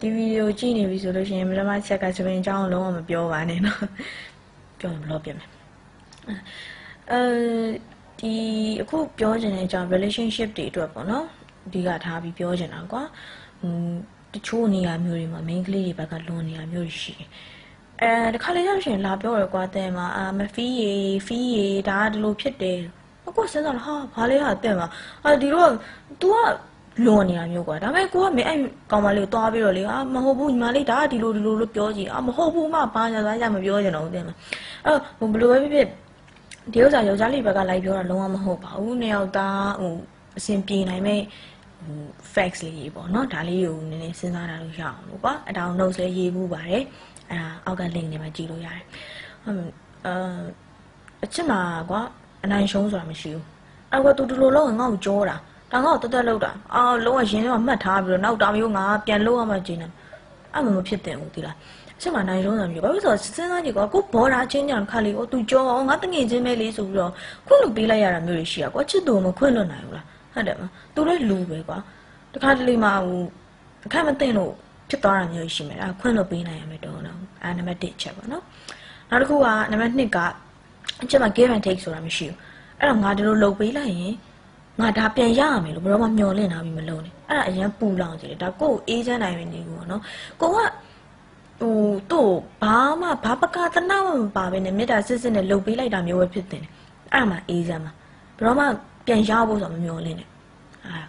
ဒီဗီဒီယိုကြည့်နေပြီဆိုလို့ရှိရင်ပထမချက်ကစပင်အကြောင်းလုံးဝမပြောပါနဲ့နော်ပြောရင်ဘလို့ပြင်မယ်အဲဒီအခုပြောချင်တဲ့အကြောင်း relationship တွေအတွက်ပေါ့နော်အဓိကထားပြီးပြောချင်တာကွာဟွန်းတချို့နေရာမျိုးတွေမှာ main ကလေးတွေဘက်ကလွန်နေရာမျိုးတွေရှိတယ်အဲတခါလေရောက်ရှင်လာပြောရကွာတဲ့မှာအာမဖီးရီဖီးရီဒါကဒီလိုဖြစ်တယ်အခုစဉ်းစားလာဟာဘာလဲဟာတဲ့မှာအာဒီတော့ तू က လွန်နေတာမျိုးကွာဒါပေမဲ့ကိုကမင်းအဲ့ကောင်မလေးကိုတွားပြီးတော့လေအာမဟုတ်ဘူးညီမလေးဒါကဒီလိုဒီလိုလို့ပြောကြည့်အာမဟုတ်ဘူးမဘာညာသားရမပြောချင်တော့ဘူးတဲ့မှာအဲ့တော့ဘယ်လိုပဲဖြစ်ဖြစ်ဒီဥစ္စာယောက်ျားလေးဘက်ကလိုက်ပြောတာလုံးဝမဟုတ်ပါဘူးနှစ်ယောက်သားဟိုအဆင်ပြေနိုင်မဲ့ဟို facts လေးရေးပေါ့နော်ဒါလေးကိုနည်းနည်းစဉ်းစားတာလို့ရအောင်လို့ကွာအတောင် notes လေးရေးဘူးပါတယ်အဲဒါအောက်က link တွေမှာကြည့်လို့ရတယ်ဟမ်အာအချစ်မှာကွာအနိုင်ရှုံးဆိုတာမရှိဘူးအဲ့ကွာ तू ဒီလိုလုံးငါ့ကိုကြောတာ ဒါငါ့ကိုတက်တက်လောက်တာအာလုံးဝရင်းထဲမှာမှတ်ထားပြီးတော့နောက်တာမျိုးငါပြန်လို့ရမှကျင်းတယ်အဲ့မှမဖြစ်တင်ဘူးဒီလားအချက်မှနိုင်လုံးတာမျိုးဘာလို့ဆိုတော့စဉ်းစားကြည့်ကွာကိုဘောတာချင်းကြံခါလေးကို तू ကြောအောင်ငါတငယ်ချင်းပဲလေးဆိုပြီးတော့ခွင့်လို့ပေးလိုက်ရတာမျိုးတွေရှိရကွာချစ်သူမခွင့်လွတ်နိုင်ဘူးလားဟုတ်တယ်မသူလည်းလူပဲကွာတခါတလေမှဟိုအခက်မသိလို့ဖြစ်သွားတာမျိုးရှိမယ်အဲ့ခွင့်လွတ်ပေးနိုင်ရမယ်တော့နော်အဲ့နံပါတ်1ချက်ပါနော်နောက်တစ်ခုကနံပါတ်2ကအချက်မှ give and take ဆိုတာမရှိဘူးအဲ့တော့ငါဒီလိုလုပ်ပေးလိုက်ရင် ငါဒါပြန်ရရမယ်လို့ဘယ်တော့မှမျှော်လင့်တာပြီးမလုပ်နဲ့အဲ့ဒါအရင်ပူလောင်ကြည့်တယ်ဒါကိုယ်အေးချမ်းနိုင်နေနေဘူးနော်ကိုကဟိုတို့ဘာမှဘာပကာသနာမှမပါဘဲနဲ့မေတ္တာစစ်စစ်နဲ့လုပ်ပေးလိုက်တာမျိုးပဲဖြစ်တင်တယ်အဲ့မှာအေးချမ်းမှာဘယ်တော့မှပြန်ရဖို့ဆိုတော့မမျှော်လင့်နဲ့အာ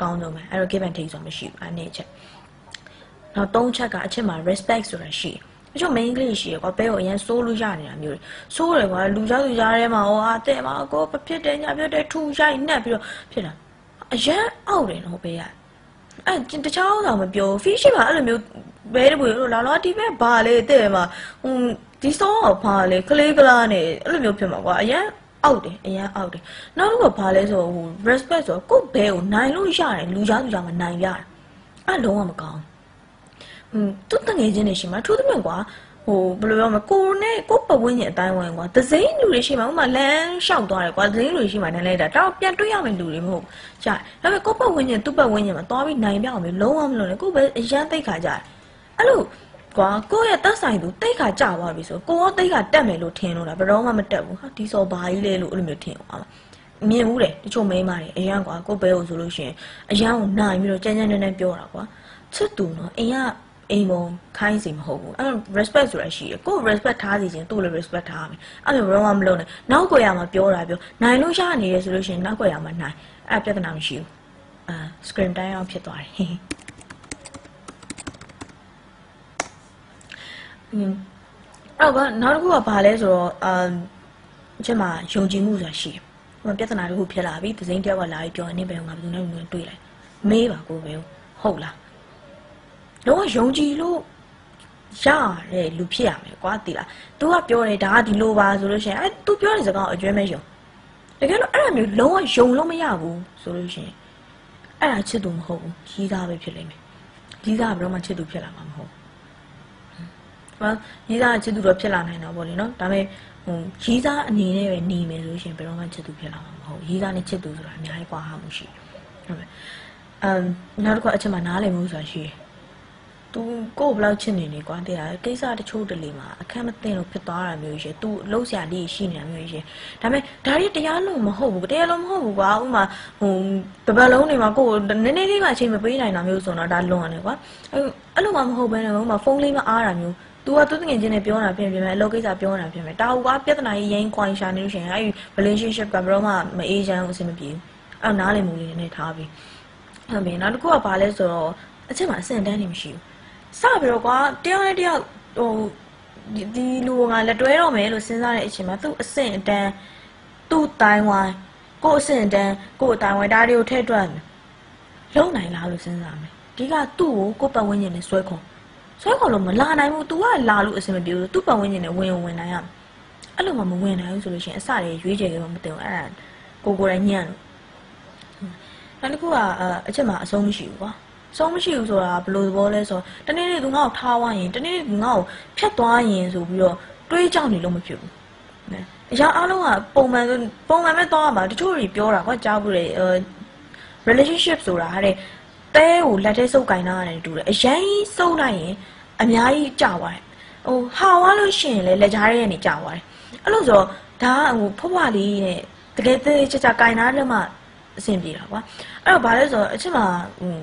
ကောင်းတော့မယ်အဲ့တော့ give and take ဆိုတာမရှိဘူးအဲ့နေ့ချက်နောက်သုံးချက်ကအချက်မှာ respect ဆိုတာရှိတယ် အချို့ main ကလေးရှိရကွာဘဲကိုအရင်စိုးလို့ရနေတာမျိုးတွေစိုးတယ်ကွာလူကြောက်လူကြားထဲမှာဟောအာတဲ့မှာကိုဖြစ်တယ်ညာဖြစ်တယ်ထူရိုက်နှက်ပြီးတော့ဖြစ်တာအရန်အောက်တယ်နော်ဘဲရအဲတခြားအောင်မပြောဖီးရှိပါအဲ့လိုမျိုးဘဲတပွေလို့လာလာဒီဘက်ဘာလေတဲ့မှာဟိုဒီစောဘာလေကလေးကလားနဲ့အဲ့လိုမျိုးဖြစ်မှာကွာအရန်အောက်တယ်အရင်အောက်တယ်နောက်တစ်ခုကဘာလဲဆိုဟို respect ဆိုကိုဘဲကိုနိုင်လို့ရတယ်လူကြားလူကြားမှာနိုင်ရတယ်အဲ့လုံးဝမကောင်းอืม သူတငယ်ချင်းတွေရှိမှာထူးသဖြင့်ကွာဟိုဘယ်လိုပြောမလဲကိုနဲ့ကိုပတ်ဝန်းကျင်အတိုင်းဝိုင်းကွာဒဇိမ့်လူတွေရှိမှာဥမာလမ်းလျှောက်သွားတယ်ကွာဒဇိမ့်လူတွေရှိမှာနိုင်လိုက်တာတော့ပြန်တွေ့ရမယ့်လူတွေမဟုတ်ကြာဒါပေမဲ့ကိုပတ်ဝန်းကျင်သူ့ပတ်ဝန်းကျင်မှာသွားပြီးနိုင်ပြအောင်မျိုးလုံးဝမလုပ်နဲ့ကိုပဲအရန်သိခါကြတယ်အဲ့လိုကွာကိုရဲ့တက်ဆိုင်သူတိတ်ခါကြသွားပြီဆိုကိုရောတိတ်ခါတက်မယ်လို့ထင်လို့လားဘယ်တော့မှမတက်ဘူးဟာဒီစောဘာကြီးလဲလို့အဲ့လိုမျိုးထင်အောင်မြင်ဘူးတယ်တချို့မိန်းမတွေအရန်ကွာကိုဘဲကိုဆိုလို့ရှိရင်အရန်ကိုနိုင်ပြီးတော့ကြမ်းကြမ်းတမ်းတမ်းပြောတာကွာချစ်သူနော်အရင်က အိမ်ပုံခိုင်းစီမဟုတ်ဘူးအဲ့ respect ဆိုတာရှိတယ်ကို respect ထားစီခြင်းသူ့လည်း respect ထားရမယ်အဲ့လိုဘာမှမလုပ်နဲ့နောက်ွယ်ရမှာပြောတာပြောနိုင်လို့ရနေရဆိုလို့ရှိရင်နောက်ွယ်ရမှာနိုင်အဲ့ပြဿနာမရှိဘူးအာ screen time အောင်ဖြစ်သွားတယ်อืมအဲ့တော့နောက်တစ်ခုကဘာလဲဆိုတော့အမ်ချက်မှာယုံကြည်မှုဆိုတာရှိတယ်ဟိုပြဿနာတစ်ခုဖြစ်လာပြီသစိမ်းတယောက်ကလာပြီးပြောနေဘယ်ကဘယ်သူနဲ့ဘယ်သူနဲ့တွေ့လိုက်မေးပါကိုပဲဟုတ်လား လုံးဝယုံကြည်လို့ရတဲ့လူဖြစ်ရမယ်ကွာတိလား तू ကပြောတယ်ဒါကဒီလိုပါဆိုလို့ရှိရင်အဲ तू ပြောတဲ့စကားကိုအကျွဲမဲ့ယုံတကယ်လို့အဲ့လိုမျိုးလုံးဝယုံလို့မရဘူးဆိုလို့ရှိရင်အဲ့ဒါချစ်သူမဟုတ်ဘူးကြီးသားပဲဖြစ်လိမ့်မယ်ကြီးသားကဘယ်တော့မှချစ်သူဖြစ်လာမှာမဟုတ်ဘူးဟောကြီးသားချစ်သူတော့ဖြစ်လာနိုင်တော့ဗောလေနော်ဒါပေမဲ့ဟိုကြီးသားအနေနဲ့ပဲနေမယ်ဆိုလို့ရှိရင်ဘယ်တော့မှချစ်သူဖြစ်လာမှာမဟုတ်ဘူးကြီးသားနဲ့ချစ်သူဆိုတာအများကြီးကွာဟာမှုရှိတယ်ဟုတ်ကဲ့အမ်နောက်တစ်ခုအချက်မှနားလည်မှုဆိုတာရှိတယ် သူကို့ဘလောက်ချစ်နေနေကွာတဲ့ကိစ္စတချို့တလေမှာအခက်မသိလို့ဖြစ်သွားတာမျိုးရှိသူလှုပ်ရှားလေးရှိနေတာမျိုးရှိဒါပေမဲ့ဒါရီတရားလုံးမဟုတ်ဘူးတရားလုံးမဟုတ်ဘူးကွာဥမာဟိုတပတ်လုံးနေမှာကို့နည်းနည်းလေးကအချိန်မပေးနိုင်တာမျိုးဆိုတော့ဒါလွန်တယ်ကွာအဲ့လိုမှမဟုတ်ဘဲနဲ့ဥမာဖုန်းလေးမအားတာမျိုး။ तू ကသူ့တငယ်ချင်းနဲ့ပြောတာဖြစ်ဖြစ်မယ်အလုပ်ကိစ္စပြောတာဖြစ်မယ်။တာဟူကပြဿနာကြီးရင်ခွိုင်းရှာနေလို့ရှိရင်အဲ့ဒီ relationship ကဘယ်တော့မှမအေးချမ်းဘူးအဆင်မပြေဘူး။အဲ့နားလည်မှုလေးနဲ့ထားပြီး။ဟုတ်ပြီနောက်တစ်ခုကဘာလဲဆိုတော့အချက်မှာအဆင့်တန်းနေမရှိဘူး။ စပြီးတော့ကွာတယောက်နဲ့တယောက်ဟိုဒီလူကလက်တွဲတော့မယ်လို့စဉ်းစားတဲ့အချိန်မှာသူ့အဆင့်အတန်းသူ့တိုင်းဝိုင်းကို့အဆင့်အတန်းကို့အတိုင်းဝိုင်းဒါတွေကိုထည့်တွက်မယ်။လုံနိုင်လားလို့စဉ်းစားမယ်။ဒီကသူ့ကိုကို့ပတ်ဝန်းကျင်နဲ့ဆွဲခေါ်ဆွဲခေါ်လို့မလာနိုင်ဘူး तू ကလာလို့အဆင်မပြေဘူး तू ပတ်ဝန်းကျင်နဲ့ဝင်ဝင်နိုင်ရမယ်အဲ့လိုမှမဝင်နိုင်ဘူးဆိုလို့ရှိရင်အစတွေရွေးချယ်ကြတော့မတင်ဘူးအဲ့ဒါကိုကိုယ်တိုင်ညံ့လို့နောက်တစ်ခုကအချက်မှအဆုံးမရှိဘူးကွာ ဆုံးမရှိဘူးဆိုတာဘယ်လိုသဘောလဲဆိုတော့တနေ့နေ့သူငါ့ကိုထားသွားရင်တနေ့နေ့သူငါ့ကိုဖြတ်သွားရင်ဆိုပြီးတော့တွေးကြောက်နေလို့မဖြစ်ဘူးနော်အရာအလုံးကပုံမှန်ပုံမှန်ပဲသွားမှာတချို့တွေပြောတာကွာကြားဘူးလေ relationship ဆိုတာဟာတဲ့တဲကိုလက်ထဲစုပ်ကင်တာရတယ်တူတယ်အရင်စုပ်လိုက်ရင်အများကြီးကြာသွားတယ်ဟိုဟာဝါလို့ရှိရင်လည်းလက်ကြားရဲနေကြာသွားတယ်အဲ့လိုဆိုတော့ဒါကဟိုဖွားဖွားလေးနဲ့တကယ်သေးချာချာကင်တာလည်းမှအဆင်ပြေတာကွာအဲ့တော့ဘာလဲဆိုတော့အချက်မှာဟို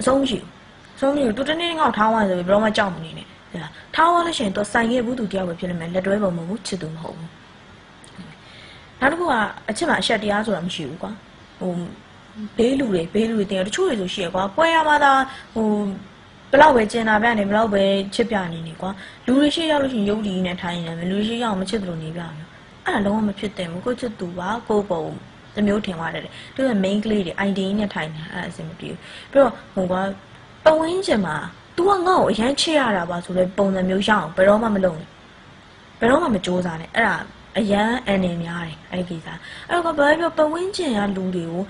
အဆုံးမရှိဘူးဆုံးမရှိဘူးသူတနေ့ငေါ့ထားသွားဆိုပြီးဘယ်တော့မှကြောက်မနေနဲ့ဟုတ်လားထားသွားလို့ရှိရင်သူဆိုင်ခဲ့ဘူးသူတယောက်ပဲဖြစ်နေမယ်လက်တွဲပုံမဟုတ်ဘူးချစ်သူမဟုတ်ဘူးနောက်တစ်ခုကအချက်မှာအချက်တရားဆိုတာမရှိဘူးကွာဟိုဘေးလူတွေဘေးလူတွေတင်တချို့တွေဆိုရှိရကွာပွဲရမှာသာဟိုဘလောက်ပဲကျင်တာပြနေဘလောက်ပဲချစ်ပြနေနေကွာလူတွေရှိရောက်လို့ရှိရင်ရုပ်တည်နေထိုင်နေတယ်လူတွေရှိရောက်မချစ်သလိုနေပြမယ်အဲ့ဒါလုံးဝမဖြစ်တယ်ဘူးကိုချစ်သူပါကိုပုံ တစ်မျိုးထင်သွားတယ်သူက main ကလေးတွေ ID နဲ့ထိုင်နေတာအဲ့အဆင်မပြေဘူးပြီးတော့ဟိုကပဝင်းကျင်မှာ तू ကငါ့ကိုအရန်ချစ်ရတာပါဆိုတော့ပုံစံမျိုးရအောင်ဘယ်တော့မှမလုပ်နဲ့ဘယ်တော့မှမကြိုးစားနဲ့အဲ့ဒါအရန်အနေများတယ်အဲ့ဒီကိစ္စအဲ့တော့ဘာပြောပဝင်းကျင်ရလူတွေကို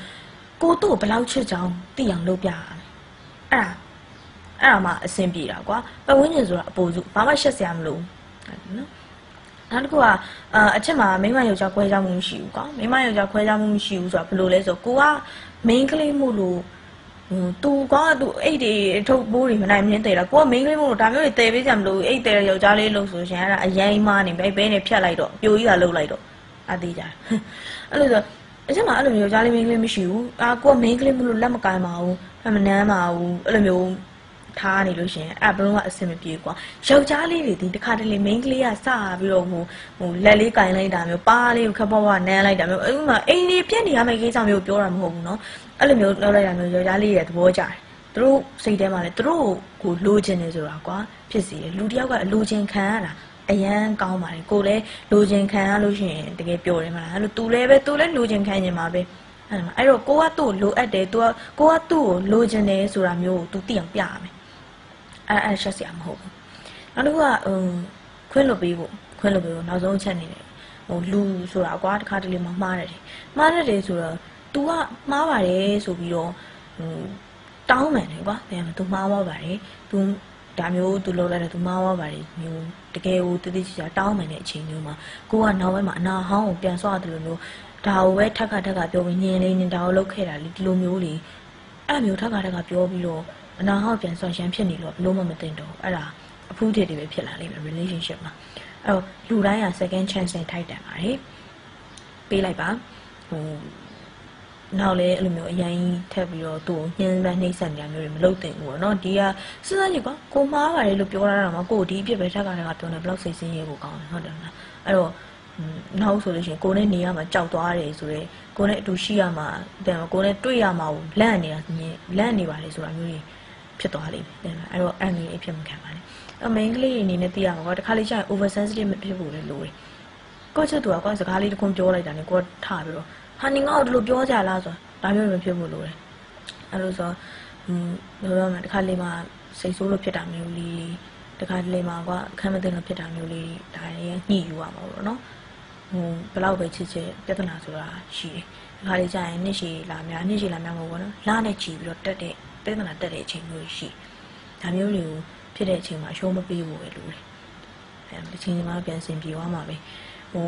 ကိုတို့ဘယ်လောက်ချစ်ကြောင်းသိအောင်လုပ်ပြရမယ်အဲ့ဒါအဲ့ဒါမှအဆင်ပြေတာကွာပဝင်းကျင်ဆိုတာအပူစုဘာမှရှက်စရာမလိုဘူးနော် နောက်တစ်ခုကအာအချက်မှာမိမယောက်ျားခွဲခြားမှုမရှိဘူးကွာမိမယောက်ျားခွဲခြားမှုမရှိဘူးဆိုတာဘယ်လိုလဲဆိုကိုက main ကလေးမှုလို့ဟိုသူကသူအိတ်တွေထုတ်ပိုးတွေမနိုင်မင်းတယ်လားကိုက main ကလေးမို့လို့ဒါမျိုးတွေတည်ပေးကြမလို့အိတ်တယ်ယောက်ျားလေးလို့ဆိုရှင်အဲ့ဒါအရင်မှနေပဲဘဲနဲ့ဖြတ်လိုက်တော့ပြိုကြီးကလှုပ်လိုက်တော့အသေးကြအဲ့လိုဆိုအချက်မှာအဲ့လိုမျိုးယောက်ျားလေး main ကလေးမရှိဘူးအာကိုက main ကလေးမို့လို့လက်မကိုင်းပါဘူးအမနမ်းပါဘူးအဲ့လိုမျိုး ထားနေလို့ရှင်အဲ့ဘလုံးကအဆင်မပြေကွာယောက်ျားလေးတွေဒီတစ်ခါတလေ main ကလေးကစပြီးတော့ဟိုဟိုလက်လေးကင်လိုက်တာမျိုးပါးလေးကိုခပ်ပွားပွားနမ်းလိုက်တာမျိုးအဲ့မှာအိမ်လေးပြက်နေရမယ့်ကိစ္စမျိုးပြောတာမဟုတ်ဘူးเนาะအဲ့လိုမျိုးလောက်လိုက်တာမျိုးယောက်ျားလေးရဲ့သဘောကျတယ်သူတို့စိတ်ထဲမှာလည်းသူတို့ကိုလိုချင်နေဆိုတာကွာဖြစ်စီတယ်လူတယောက်ကလိုချင်ခံရတာအရန်ကောင်းပါတယ်ကိုလည်းလိုချင်ခံရလို့ရှိရင်တကယ်ပျော်တယ်မလားအဲ့လို तू လည်းပဲ तू လည်းလိုချင်ခံနေမှာပဲအဲ့မှာအဲ့တော့ကိုကသူ့ကိုလိုအပ်တယ် तू ကကိုကသူ့ကိုလိုချင်တယ်ဆိုတာမျိုးကို तू သိအောင်ပြရမယ် အဲ့အဲ့ရှက်စရာမဟုတ်ဘူးနောက်တစ်ခုကဟိုခွင့်လွတ်ပေးဖို့ခွင့်လွတ်ပေးဖို့နောက်ဆုံးအချက်နေတယ်ဟိုလူဆိုတာကွာတစ်ခါတလေမှမှားတယ်မှားတယ်ဆိုတော့ तू ကမှားပါတယ်ဆိုပြီးတော့ဟိုတောင်းမှန်တယ်ကွာပြန် तू မှားသွားပါတယ် तू ဒါမျိုး तू လုပ်လိုက်တယ် तू မှားသွားပါတယ်မျိုးတကယ်ကိုတတိချာတောင်းမှန်တဲ့အချိန်မျိုးမှာကိုကနောက်ဘက်မှာအနာဟောင်းကိုပြန်ဆွတယ်လို့မျိုးဒါကိုပဲထက်ခါထက်ခါပြောပြီးညင်လေးနေဒါကိုလုပ်ခဲ့တာလေဒီလိုမျိုးလေအဲ့လိုမျိုးထက်ခါထက်ခါပြောပြီးတော့ အနာဟောင်းပြန်ဆွရမ်းဖြစ်နေလို့ဘလို့မှမသိတော့အဲ့ဒါအဖူးထည်တွေပဲဖြစ်လာလိမ့်မယ် relationship မှာအဲ့တော့လူတိုင်းက second chance နဲ့ထိုက်တန်ပါတယ်ပေးလိုက်ပါဟိုနောက်လည်းအဲ့လိုမျိုးအရင်ထက်ပြီးတော့သူ့ကိုညှင်းပန်းနှိမ့်ဆက်နေရမျိုးတွေမလုပ်သင့်ဘူးပေါ့နော်ဒီကစဉ်းစားကြည့်ကွာကိုမားပါတယ်လို့ပြောရတာမှာကိုဒီအပြစ်ပဲထက်ကတည်းကပြောနေဘလောက်စိတ်ဆင်းရဲကိုကောင်းတယ်ဟုတ်တယ်မလားအဲ့တော့နောက်ဆိုလို့ရှိရင်ကိုနဲ့နေရမှာကြောက်သွားတယ်ဆိုတော့ကိုနဲ့အတူရှိရမှာတဲ့ကိုနဲ့တွေ့ရမှာကိုလန့်နေတာညင်လန့်နေပါလေဆိုတာမျိုးတွေ ဖြစ်သွားလိမ့်မယ်တဲ့အဲ့တော့အန်ကြီးအဖြစ်မခံပါနဲ့အမိန်ကလေးအနေနဲ့သိရမှာကွာတခါလေးကျရင် over sensitive မဖြစ်ဖို့လည်းလိုတယ်ကိုချက်သူကကွာစကားလေးတစ်ခုပြောလိုက်တာနဲ့ကိုထားပြီးတော့ဟာနေငါ့ကိုဒီလိုပြောကြလားဆိုတာဒါမျိုးမဖြစ်ဖို့လိုတယ်အဲ့လိုဆိုอืมဘယ်လိုမှတခါလေးမှစိတ်ဆိုးလို့ဖြစ်တာမျိုးလေးတခါလေးမှကွာအခမ်းမသိလို့ဖြစ်တာမျိုးလေးဒါရညှိယူရမှာပေါ့နော်ဟိုဘယ်လောက်ပဲချစ်ချစ်ပြဿနာဆိုတာရှိတယ်တခါလေးကြာရင်နှစ်ရှည်လာများနှစ်ရှည်လာများမဟုတ်ဘူးနော်လာနဲ့ချီပြီးတော့တက်တဲ့ ပြဿနာတက်တဲ့အချိန်မျိုးရှိဒါမျိုးတွေကိုဖြစ်တဲ့အချိန်မှာရှုံးမပေးဖို့ပဲလိုတယ်အဲဒီချိန်မှာပြန်ဆင်ပြေသွားမှာပဲဟို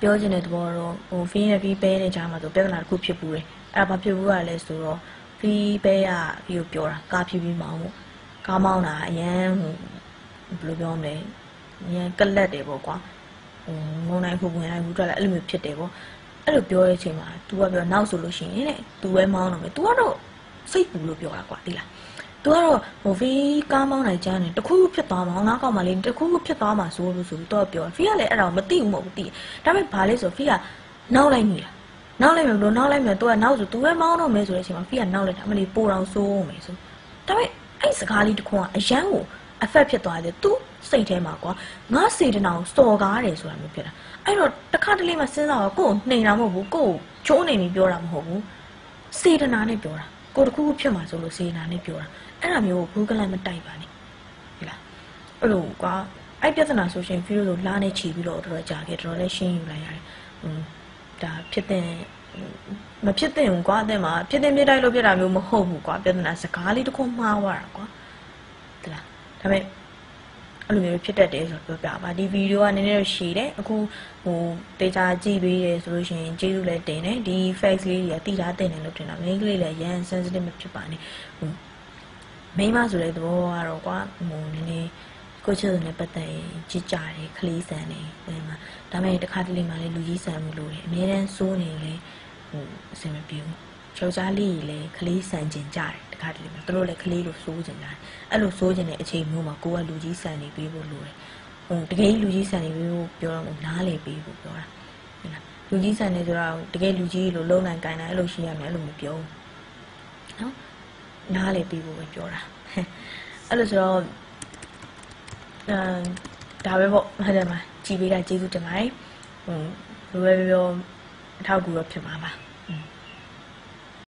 ပြောချင်တဲ့သဘောတော့ဟို fee နဲ့ fee ပဲတဲ့ကြားမှာဆိုပြဿနာတစ်ခုဖြစ်ဘူးတယ်အဲ့ဒါဘာဖြစ်ဘူးကလဲဆိုတော့ fee ပဲက fee ကိုပြောတာကားဖြည်းဖြည်းမောင်းဖို့ကားမောင်းတာအရန်ဟိုဘယ်လိုပြောမလဲအရန်ကလက်တယ်ပေါ့ကွာဟိုငုံနိုင်ဖို့ဝင်နိုင်ဖို့တွေ့လဲအဲ့လိုမျိုးဖြစ်တယ်ပေါ့အဲ့လိုပြောတဲ့အချိန်မှာ तू ကပြောနောက်ဆိုလို့ရှိရင်တဲ့ तू ပဲမောင်းတော့မယ် तू ကတော့ စိတ်ပူလို့ပြောတာကွာသိလားသူကတော့ဟိုဖီးကားမောင်းနိုင်ကြတယ်တခုခုဖြစ်သွားမှာငါးကောက်မှလေးတခုခုဖြစ်သွားမှာဆိုလို့ဆိုပြီးတော့ပြောဖီးကလည်းအဲ့ဒါကိုမသိဘူးမဟုတ်ဘူးသိဒါပေမဲ့ဘာလဲဆိုဖီးကနောက်လိုက်မိတာနောက်လိုက်မယ်ဘလို့နောက်လိုက်မယ်သူကနောက်ဆိုသူပဲမောင်းတော့မယ်ဆိုတဲ့အချိန်မှာဖီးကနောက်လိုက်တာအမလီပိုတောင်ဆိုးမယ်ဆိုဒါပေမဲ့အဲ့စကားလေးတစ်ခုကအရန်ကို effect ဖြစ်သွားတယ်သူစိတ်ထဲမှာကွာငါစေတနာကိုစော်ကားတယ်ဆိုတာမျိုးဖြစ်တာအဲ့တော့တစ်ခါတလေမှစဉ်းစားတော့ကိုယ်နှိမ်တာမဟုတ်ဘူးကိုယ်ချိုးနေပြီးပြောတာမဟုတ်ဘူးစေတနာနဲ့ပြောတာ ကိုတခုခုဖြစ်မှာဆိုလို့စေတနာနဲ့ပြောတာအဲ့ဒါမျိုးကိုဘူးကလန်မတိုက်ပါနဲ့ဟုတ်လားအဲ့လိုကွာအဲ့ပြဿနာဆိုရှင်ဖီရိုလိုလာနေချီပြီးတော့တော်တော်ကြာခဲ့တော်တော်လေးရှင်းယူလိုက်ရတယ်อืมဒါဖြစ်တဲ့မဖြစ်တဲ့ကွာတဲ့မှာဖြစ်တဲ့မြစ်တိုက်လို့ဖြစ်တာမျိုးမဟုတ်ဘူးကွာပြဿနာစကားလေးတစ်ခုမှားသွားတာကွာဟုတ်လားဒါပေမဲ့ အဲ့လိုမျိုးဖြစ်တတ်တယ်ဆိုတော့ပြောပြပါဒီဗီဒီယိုကနည်းနည်းတော့ရှည်တယ်အခုဟိုတေချာကြည့်ပေးတယ်ဆိုလို့ရှိရင်ကျေးဇူးလည်းတင်တယ်ဒီ facts လေးတွေကတိထားတင်တယ်လို့တင်တာ main ကလေးလည်းရန် sensitive မဖြစ်ပါနဲ့ဟိုမိန်းမဆိုတဲ့သဘောကတော့ကွာဟိုနည်းနည်းကိုချစ်တဲ့ပတ်သက်ရင်ကြည်ကြတယ်ခလေးဆန်နေတယ်မှာဒါပေမဲ့တစ်ခါတလေမှလည်းလူကြီးဆန်မှုလို့တယ်အများတန်းစိုးနေလေဟိုအဆင်မပြေဘူး ယောက်ျားလေးကြီးလည်းခလေးဆန်ကျင်ကြတယ်တစ်ခါတလေမှသူတို့လည်းခလေးလို့စိုးကျင်ကြတယ်အဲ့လိုစိုးကျင်တဲ့အချိန်မျိုးမှာကိုကလူကြီးဆန်နေပေးဖို့လိုတယ်ဟိုတကယ်လူကြီးဆန်နေပေးဖို့ပြောတော့နားလေပေးဖို့ပြောတာဟုတ်လားလူကြီးဆန်နေဆိုတော့တကယ်လူကြီးလို့လုံနိုင်ကိုင်းနိုင်အဲ့လိုရှိရမယ်အဲ့လိုမပြောဘူးနော်နားလေပြီးဖို့ပဲပြောတာအဲ့လိုဆိုတော့အဲဒါပဲပေါ့ဟုတ်တယ်မကြည်ပေးတာကျေးဇူးတင်ပါတယ်ဟိုဘယ်လိုပဲပြောအထောက်အကူတော့ဖြစ်မှာပါ